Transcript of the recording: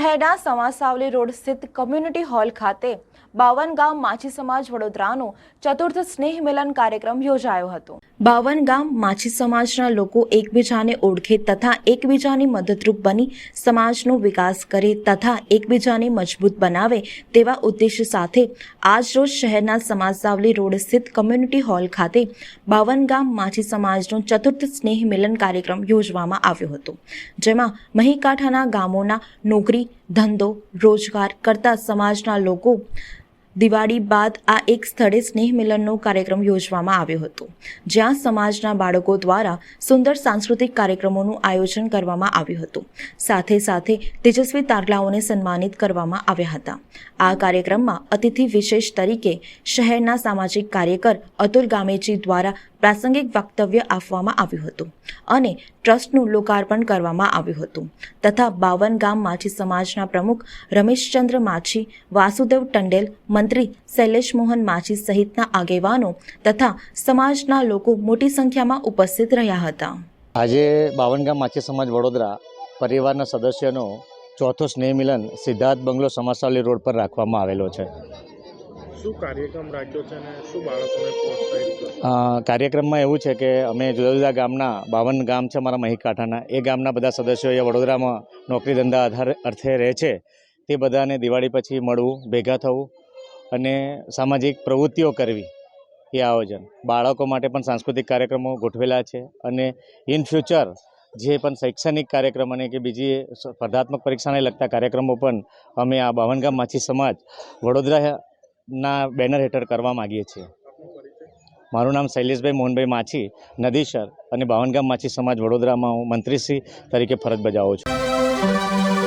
શહેરના સમાસાવલી રોડ સ્થિત community hall ખાતે બાવન ગામ માછી સમાજ વડોદરાનો ચતુર્થ સ્નેહ મિલન કાર્યક્રમ યોજાયો હતો. બાવન ગામ માછી સમાજના લોકો એકબીજાને ઓળખે તથા એકબીજાની મદદરૂપ બની સમાજનો વિકાસ કરે તથા એકબીજાને મજબૂત બનાવે તેવા ઉદ્દેશ સાથે આજરોજ શહેરના સમાજસાવલી રોડ સ્થિત કમ્યુનિટી હોલ ખાતે બાવન ગામ માછી સમાજનો ચતુર્થ સ્નેહ મિલન કાર્યક્રમ યોજવામાં આવ્યો હતો. જેમાં મહીકાંઠાના ગામોના નોકરી, ધંધો, રોજગાર કરતા સમાજના લોકો દિવાળી બાદ આ એક સ્થળે સ્નેહ મિલનનો કાર્યક્રમ યોજવામાં આવ્યો હતો, જ્યાં સમાજના બાળકો દ્વારા સુંદર સાંસ્કૃતિક કાર્યક્રમોનું આયોજન કરવામાં આવ્યું હતું. સાથે સાથે તેજસ્વી તારલાઓને સન્માનિત કરવામાં આવ્યા હતા. આ કાર્યક્રમમાં અતિથિ વિશેષ તરીકે શહેરના સામાજિક કાર્યકર અતુલ ગામેજી દ્વારા પ્રાસંગિક વક્તવ્ય આપવામાં આવ્યું હતું અને ટ્રસ્ટનું લોકાર્પણ કરવામાં આવ્યું હતું તથા બાવન ગામ માછી સમાજના પ્રમુખ રમેશચંદ્ર માછી, વાસુદેવ ટંડેલ, મંત્રી શૈલેષ મોહન માછી સહિતના આગેવાનો તથા સમાજના લોકો મોટી સંખ્યામાં ઉપસ્થિત રહ્યા હતા. આજે બાવનગામ માછી સમાજ વડોદરા પરિવારના સદસ્યનો ચોથો સ્નેહ મિલન સિદ્ધાર્થ બંગલો સમાસાલી રોડ પર રાખવામાં આવેલો છે. શું કાર્યક્રમ રાખ્યો છે અને શું બાળકોને પ્રોત્સાહિત કાર્યક્રમમાં એવું છે કે અમે જુદા જુદા ગામના બાવન ગામ છે મારા મહીકાંઠાના એ ગામના બધા સદસ્યો એ વડોદરામાં નોકરી ધંધા આધાર અર્થે રહે છે. તે બધાને દિવાળી પછી મળવું ભેગા થવું અને સામાજિક પ્રવૃત્તિઓ કરવી એ આયોજન. બાળકો માટે પણ સાંસ્કૃતિક કાર્યક્રમો ગોઠવેલા છે અને ઇન ફ્યુચર જે પણ શૈક્ષણિક કાર્યક્રમ અને કે બીજી સ્પર્ધાત્મક પરીક્ષાને લગતા કાર્યક્રમો પણ અમે આ બાવનગામ માછી સમાજ વડોદરાના બેનર હેઠળ કરવા માગીએ છીએ. મારું નામ શૈલેષભાઈ મોહનભાઈ માછી નદીસર અને બાવનગામ માછી સમાજ વડોદરામાં હું મંત્રીશ્રી તરીકે ફરજ બજાવું છું.